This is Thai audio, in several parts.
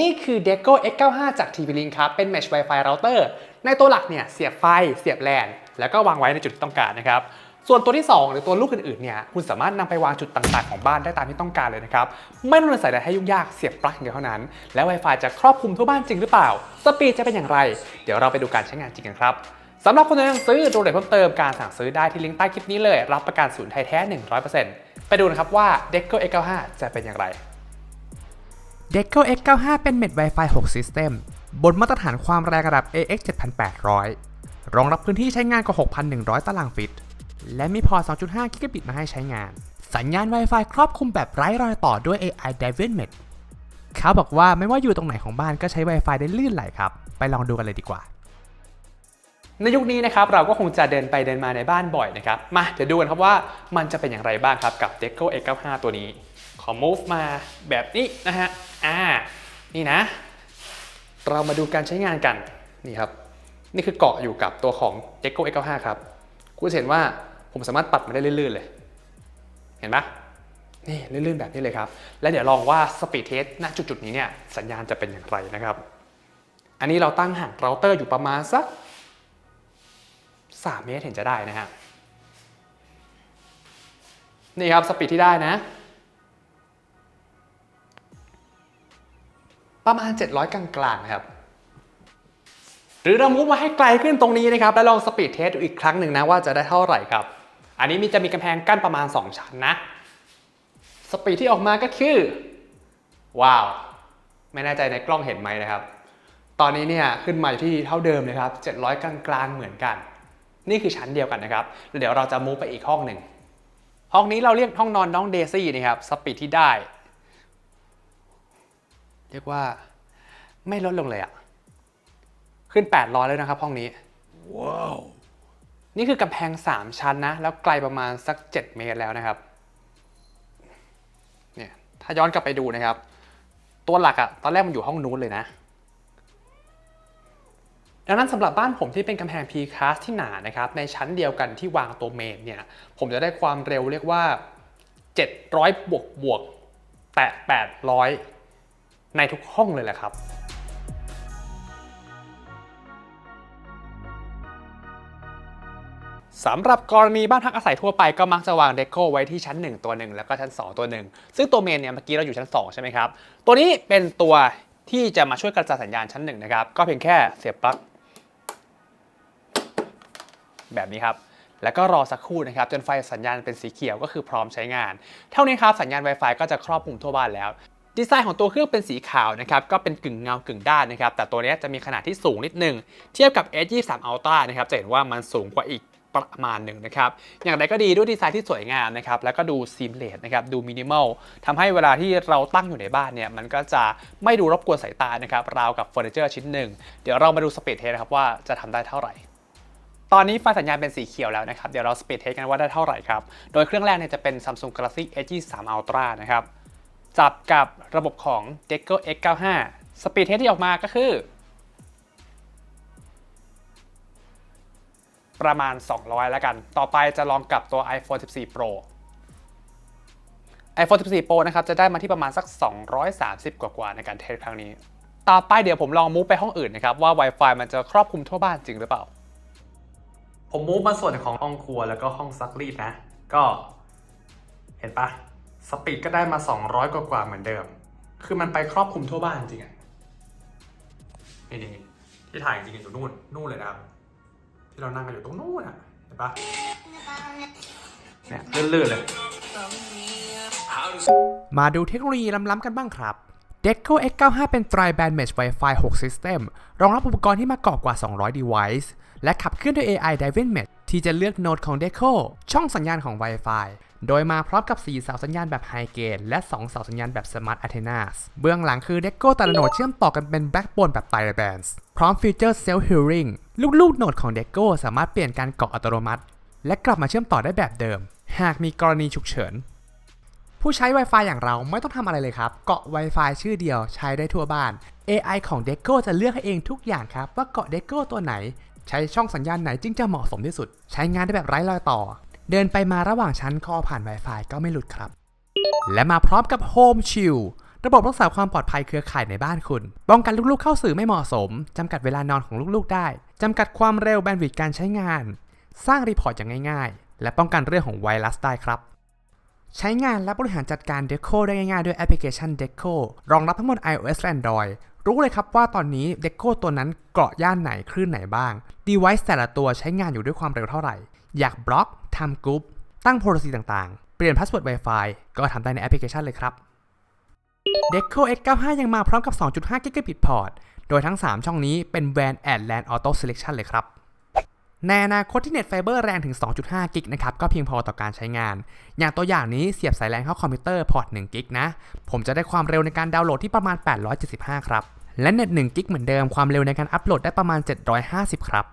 นี่คือ Deco X95 จาก TP-Link ครับ เป็น Mesh Wi-Fi router ในตัวหลักเนี่ยเสียบไฟ เสียบแลน แล้วก็วางไว้ในจุดที่ต้องการนะครับ ส่วนตัวที่ 2 หรือตัวลูกอื่นๆเนี่ยคุณสามารถนำไปวางจุดต่างๆของบ้านได้ตามที่ต้องการเลยนะครับ ไม่ต้องใส่อะไรให้ยุ่งยากเสียบปลั๊กอย่างเดียวเท่านั้น แล้ว Wi-Fi จะครอบคลุมทั่วบ้านจริงหรือเปล่า สปีดจะเป็นอย่างไร เดี๋ยวเราไปดูการใช้งานจริงกันครับสำหรับคนที่ยังซื้อดูรายละเอียดเพิ่มเติมการสั่งซื้อได้ที่ลิงก์ใต้คลิปนี้เลย รับประกันศูนย์ไทยแท้ 100%ไปดูนะครับว่า Deco X95 จะเป็นอย่างไร Deco X95 เป็นเม็ด Wi-Fi 6 System บนมาตรฐานความแรงระดับ AX 7800 รองรับพื้นที่ใช้งานกว่า 6,100 ตารางฟิต และมีพอร์ต 2.5 กิกะบิตมาให้ใช้งาน สัญญาณ Wi-Fi ครอบคลุมแบบไร้รอยต่อด้วย AI Driven Mesh เขาบอกว่าไม่ว่าอยู่ตรงไหนของบ้านก็ใช้ Wi-Fi ได้ลื่นไหลครับ ไปลองดูกันเลยดีกว่า ในยุคนี้นะครับเราก็คงจะเดินไปเดินมาในบ้านบ่อยนะครับ มาเดี๋ยวดูกันครับว่ามันจะเป็นอย่างไรบ้างครับกับ Deco X95 ตัวนี้ ขอ move มาแบบนี้นะฮะ อ่า นี่นะ เรามาดูการใช้งานกัน นี่ครับ นี่คือเกาะอยู่กับตัวของ Deco X95 ครับ คุณเห็นว่าผมสามารถปัดมันได้ลื่นๆเลย เห็นปะนี่ลื่นๆแบบนี้เลยครับ แล้วเดี๋ยวลองว่า Speed Test ณจุดๆนี้เนี่ยสัญญาณจะเป็นอย่างไรนะครับ อันนี้เราตั้งห่างเราเตอร์อยู่ประมาณสัก 3 เมตรเห็นจะได้นะฮะ นี่ครับสปีดที่ได้นะ ประมาณ 700 กลางๆนะครับ หรือเรามุกมาให้ไกลขึ้นตรงนี้นะครับ แล้วลองสปีดเทสดูอีกครั้งหนึ่งนะว่าจะได้เท่าไหร่ครับ อันนี้มีจะมีกำแพงกั้นประมาณ 2 ชั้นนะ สปีดที่ออกมาก็คือ ว้าว ไม่แน่ใจในกล้องเห็นไหมนะครับ ตอนนี้เนี่ยขึ้นมาอยู่ที่เท่าเดิมเลยครับ 700 กลางๆเหมือนกัน นี่คือชั้นเดียวกันนะครับ เดี๋ยวเราจะมูฟไปอีกห้องหนึ่งห้องนี้เราเรียกห้องนอนน้องเดซี่นะครับ สปีดที่ได้ เรียกว่าไม่ลดลงเลยอะขึ้น 800 แล้วนะครับห้องนี้ ว้าว นี่คือกำแพง 3 ชั้นนะ แล้วไกลประมาณสัก 7 เมตรแล้วนะครับ เนี่ย ถ้าย้อนกลับไปดูนะครับ ตัวหลักอะตอนแรกมันอยู่ห้องนู้นเลยนะดังนั้นสำหรับบ้านผมที่เป็นกำแพง P-Class ที่หนานะครับ ในชั้นเดียวกันที่วางตัวเมนเนี่ย ผมจะได้ความเร็วเรียกว่า 700 บวกบวกแตะ800 ในทุกห้องเลยแหละครับสำหรับกรณีบ้านพักอาศัยทั่วไปก็มักจะวางเดโคไว้ที่ชั้น 1 ตัวหนึ่งแล้วก็ชั้น 2 ตัวหนึ่งซึ่งตัวเมนเนี่ยเมื่อกี้เราอยู่ชั้น 2 ใช่ไหมครับ ตัวนี้เป็นตัวที่จะมาช่วยกระจายสัญญาณชั้น1นะครับ ก็เพียงแค่เสียบปลั๊กแบบนี้ครับ แล้วก็รอสักครู่นะครับ จนไฟสัญญาณเป็นสีเขียวก็คือพร้อมใช้งาน เท่านี้ครับสัญญาณ Wi-Fi ก็จะครอบคลุมทั่วบ้านแล้ว ดีไซน์ของตัวเครื่องเป็นสีขาวนะครับก็เป็นกึ่งเงากึ่งด้านนะครับแต่ตัวนี้จะมีขนาดที่สูงนิดนึง เทียบกับ S23 Ultra นะครับจะเห็นว่ามันสูงกว่าอีกประมาณหนึ่งนะครับอย่างไรก็ดีด้วยดีไซน์ที่สวยงามนะครับแล้วก็ดูซีมเลสนะครับดูมินิมอลทำให้เวลาที่เราตั้งอยู่ในบ้านเนี่ยมันก็จะไม่ดูรบกวนสายตานะครับราวกับเฟอร์นิเจอร์ชิ้นหนึ่ง เดี๋ยวเรามาดูสเปีดเทสนะครับว่าจะทำได้เท่าไหร่ตอนนี้ไฟสัญญาณเป็นสีเขียวแล้วนะครับ เดี๋ยวเราสเปดเทสกันว่าได้เท่าไหร่ครับ โดยเครื่องแรกเนี่ยจะเป็น Samsung Galaxy S23 Ultra นะครับ จับกับระบบของ Deco X95 สปีดเทสที่ออกมาก็คือ ประมาณ 200 แล้วกัน ต่อไปจะลองกับตัว iPhone 14 Pro iPhone 14 Pro นะครับ จะได้มาที่ประมาณสัก 230 กว่าๆในการเทสครั้งนี้ ต่อไปเดี๋ยวผมลองมูฟไปห้องอื่นนะครับ ว่า Wi-Fi มันจะครอบคลุมทั่วบ้านจริงหรือเปล่า ผมมูฟมาส่วนของห้องครัวแล้วก็ห้องซักรีดนะ ก็เห็นปะ สปีดก็ได้มา 200 กว่ากว่าเหมือนเดิม คือมันไปครอบคลุมทั่วบ้านจริงอะนี่นี่ที่ถ่ายจริงๆอยู่นู่นนู่นเลยนะครับ ที่เรานั่งกันอยู่ตรงนู่นอะเห็นปะเนี่ยลื่อนๆเลย มาดูเทคโนโลยีล้ำๆกันบ้างครับ Deco X95 เป็น Tri-band Mesh Wi-Fi 6 System รองรับอุปกรณ์ที่มากกว่า200 device และขับเคลื่อนด้วย AI Driven Mesh ที่จะเลือกโหนดของ Deco ช่องสัญญาณของ Wi-Fi โดยมาพร้อมกับ 4 เสาสัญญาณแบบ High Gain และ 2 เสาสัญญาณแบบ Smart Antennas เบื้องหลังคือ Deco แต่ละโหนดเชื่อมต่อกันเป็น Backbone แบบ Tri-bands พร้อมฟีเจอร์ Self Healing ลูกๆโหนดของ Deco สามารถเปลี่ยนการเกาะอัตโนมัติ และกลับมาเชื่อมต่อได้แบบเดิม หากมีกรณีฉุกเฉินผู้ใช้ Wi-Fi อย่างเราไม่ต้องทำอะไรเลยครับ เกาะ Wi-Fi ชื่อเดียวใช้ได้ทั่วบ้าน AI ของ Deco จะเลือกให้เองทุกอย่างครับ ว่าเกาะ Deco ตัวไหน ใช้ช่องสัญญาณไหนจึงจะเหมาะสมที่สุด ใช้งานได้แบบไร้รอยต่อ เดินไปมาระหว่างชั้นคอผ่าน Wi-Fi ก็ไม่หลุดครับ และมาพร้อมกับ Home Chill ระบบรักษาความปลอดภัยเครือข่ายในบ้านคุณ ป้องกันลูกๆเข้าสื่อไม่เหมาะสม จำกัดเวลานอนของลูกๆได้ จำกัดความเร็วแบนด์วิดต์การใช้งาน สร้างรีพอร์ตอย่างง่ายๆ และป้องกันเรื่องของไวรัสได้ครับ ใช้งานและบริหารจัดการ Deco ได้ง่ายๆ ด้วยแอปพลิเคชัน Deco รองรับทั้งหมด iOS และ Android รู้เลยครับว่าตอนนี้ Deco ตัวนั้นเกาะย่านไหนคลื่นไหนบ้าง device แต่ละตัวใช้งานอยู่ด้วยความเร็วเท่าไหร่ อยากบล็อก ทำกรุ๊ปตั้ง policy ต่างๆ เปลี่ยนพาสเวิร์ด Wi-Fi ก็ทำได้ในแอปพลิเคชันเลยครับ Deco X95 ยังมาพร้อมกับ 2.5 Gigabit port โดยทั้ง 3 ช่องนี้เป็น WAN and LAN Auto Selection เลยครับ ในอนาคตที่เน็ตไฟเบอร์แรงถึง 2.5 กิกนะครับ ก็เพียงพอต่อการใช้งาน อย่างตัวอย่างนี้เสียบสายแรงเข้าคอมพิวเตอร์พอร์ต 1 กิกนะ ผมจะได้ความเร็วในการดาวน์โหลดที่ประมาณ 875 ครับ และเน็ต1กิกเหมือนเดิมความเร็วในการอัปโหลดได้ประมาณ 750 ครับ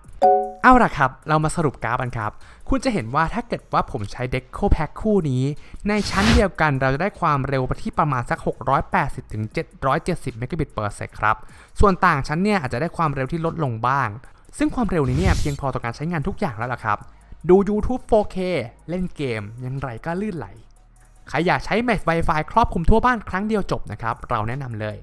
เอาล่ะครับ เรามาสรุปกราฟกันครับ คุณจะเห็นว่าถ้าเกิดว่าผมใช้ Deco Pack คู่นี้ ในชั้นเดียวกันเราจะได้ความเร็วไปที่ประมาณสัก 680ถึง770 Mbps ครับ ส่วนต่างชั้นเนี่ยอาจจะได้ความเร็วที่ลดลงบ้าง ซึ่งความเร็วนี้เนี่ยเพียงพอต่อการใช้งานทุกอย่างแล้วล่ะครับ ดู YouTube 4K เล่นเกมยังไรก็ลื่นไหล ใครอยากใช้ Mesh Wi-Fi ครอบคลุมทั่วบ้านครั้งเดียวจบนะครับเราแนะนำเลย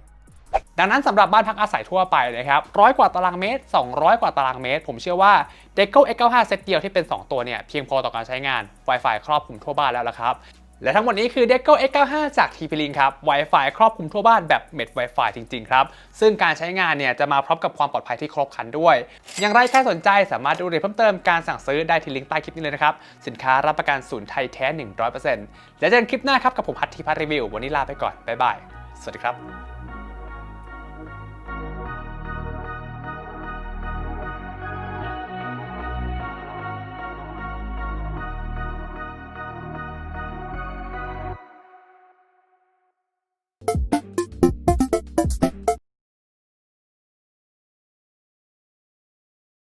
ดังนั้นสำหรับบ้านพักอาศัยทั่วไปนะครับร้อยกว่าตารางเมตร 200 กว่าตารางเมตร ผมเชื่อว่า Deco X95 เซตเดียวที่เป็น 2 ตัวเนี่ยเพียงพอต่อการใช้งาน Wi-Fi ครอบคลุมทั่วบ้านแล้วละครับและทั้งหมดนี้คือ Deco X95 จาก TP-Link ครับ Wi-Fi ครอบคลุมทั่วบ้านแบบ Met Wi-Fi จริง ๆ ครับ ซึ่งการใช้งานเนี่ยจะมาพร้อมกับความปลอดภัยที่ครบครันด้วย อย่างไรใครสนใจสามารถดูรายละเอียดเพิ่มเติมการสั่งซื้อได้ที่ลิงก์ใต้คลิปนี้เลยนะครับ สินค้ารับประกันศูนย์ไทยแท้ 100%แล้วเจอกันคลิปหน้าครับกับผมพัทธิพัทรีวิว วันนี้ลาไปก่อน บ๊ายบาย สวัสดีครับ